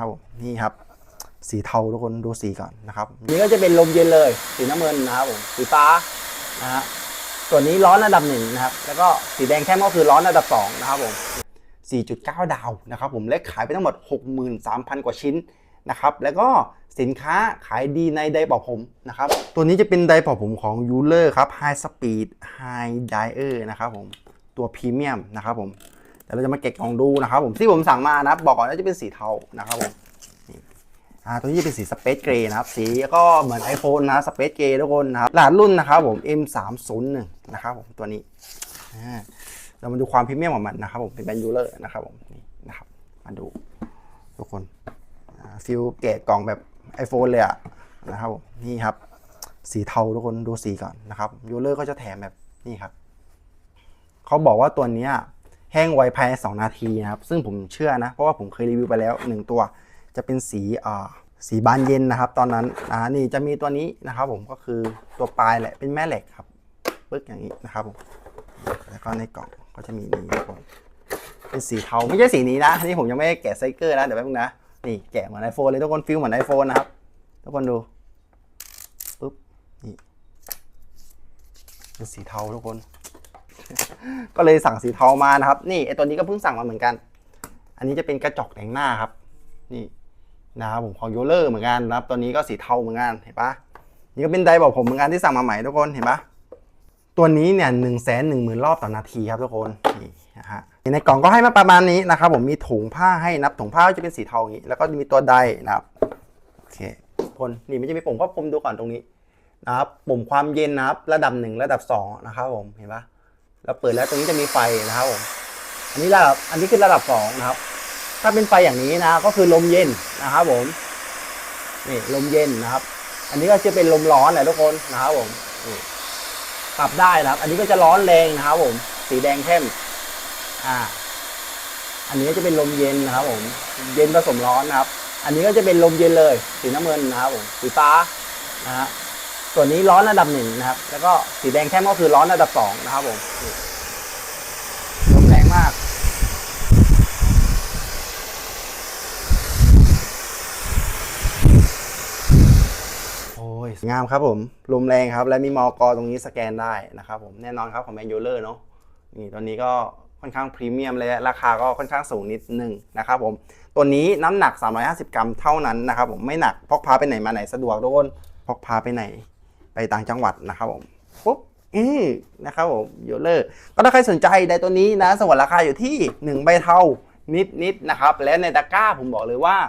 นะครับผมนี่ครับ สีเทาทุกคนดูสีก่อนนะครับนี่ก็จะเป็นลมเย็นเลย สีน้ำเงินนะครับผมสีฟ้านะฮะส่วนนี้ร้อนระดับหนึ่งนะครับ แล้วก็สีแดงเข้มก็คือร้อนระดับสองนะครับผม4.9 ดาวนะครับผมและขายไปทั้งหมด 63,000 กว่าชิ้นนะครับแล้วก็สินค้าขายดีในไดร์เป่าผมนะครับตัวนี้จะเป็นไดร์เป่าผมของ u l e r ครับ High Speed High Dryer นะครับผมตัวพรีเมียมนะครับผมเดี๋ยวเราจะมาเก็บกล่องดูนะครับผมที่ผมสั่งมานะครับบอกก่อนว่าจะเป็นสีเทานะครับผมอ่าตัวนี้จะเป็นสีสเปซเกรย์นะครับ สีก็เหมือน iPhone นะสเปซเกรย์ทุกคนนะครับรหัสรุ่นนะครับผม M301 นะครับผมตัวนี้เรามาดูความพรีเมียมของมันนะครับผมเป็นแบนด์ยูเลอร์นะครับผมนี่นะครับมาดูทุกคนฟิลเกตกล่องแบบ iPhone เลยอะนะครับผมนี่ครับ สีเทาทุกคนดูสีก่อนนะครับยูเลอร์ก็จะแถมแบบนี่ครับเขาบอกว่าตัวเนี้ย แห้งไวภายใน 2 นาทีนะครับ ซึ่งผมเชื่อนะ เพราะว่าผมเคยรีวิวไปแล้ว 1 ตัว จะเป็นสีอ่าสีบานเย็นนะครับ ตอนนั้นอ่านี่จะมีตัวนี้นะครับ ผมก็คือตัวปลายแหละเป็นแม่เหล็กครับปึ๊กอย่างนี้นะครับผมแล้วก็ในกล่องก็จะมีนี้ครับผมเป็นสีเทาไม่ใช่สีนี้นะนี่ผมยังไม่ได้แกะไซเกอร์นะเดี๋ยวแป๊บนึงนะนี่แกะเหมือนไอโฟนเลยทุกคนฟิลเหมือนไอโฟนนะครับทุกคนดูปุ๊บนี่เป็นสีเทาทุกคน ก็เลยสั่งสีเทามานะครับ นี่ไอตัวนี้ก็เพิ่งสั่งมาเหมือนกัน อันนี้จะเป็นกระจกแต่งหน้าครับ นี่นะครับผมของโยเลอร์เหมือนกันนะครับ ตัวนี้ก็สีเทาเหมือนกันเห็นปะนี่ก็เป็นไดบอกผมเหมือนกันที่สั่งมาใหม่ทุกคนเห็นปะตัวนี้เนี่ยหนึ่งแสนหนึ่งหมื่นรอบต่อนาทีครับทุกคนนี่นะฮะในกล่องก็ให้มาประมาณนี้นะครับผมมีถุงผ้าให้นับถุงผ้าก็จะเป็นสีเทาอย่างนี้ แล้วก็มีตัวใดนะครับโอเคทุกคนนี่มันจะมีปุ่มควบคุมดูก่อนตรงนี้นะครับปุ่มความเย็นนะครับ ระดับหนึ่งระดับสองนะครับผมเห็นปะ เราเปิดแล้วตรงนี้จะมีไฟนะครับผมอันนี้ระดับอันนี้คือระดับสองนะครับ ถ้าเป็นไฟอย่างนี้นะก็คือลมเย็นนะครับผมนี่ลมเย็นนะครับ อันนี้ก็จะเป็นลมร้อนแหละทุกคนนะครับผมปรับได้นะครับ อันนี้ก็จะร้อนแรงนะครับผม สีแดงเข้มอ่า อันนี้ก็จะเป็นลมเย็นนะครับ ผม เย็นผสมร้อนนะครับ อันนี้ก็จะเป็นลมเย็นเลย สีน้ำเงินนะครับผมสีฟ้านะฮะ ส่วนนี้ร้อนระดับหนึ่งนะครับ แล้วก็สีแดงเข้มก็คือร้อนระดับสองนะครับผมลมแรงมาก โอ้ยงามครับผมลมแรงครับ และมีมอกอตรงนี้สแกนได้นะครับผมแน่นอนครับของแมนยูเลอร์เนาะนี่ตัวนี้ก็ค่อนข้างพรีเมียมเลยราคาก็ค่อนข้างสูงนิดนึงนะครับผม ตัวนี้น้ำหนัก 350 กรัมเท่านั้นนะครับผมไม่หนักพกพาไปไหนมาไหนสะดวกทุกคนพกพาไปไหน ต่างจังหวัดนะครับผมปุ๊บอือนะครับผมโยเลอร์ก็ถ้าใครสนใจในตัวนี้นะ สวัสดราคาอยู่ที่1ใบเท่านิดๆนะครับ และในตะกร้าผมบอกเลยว่า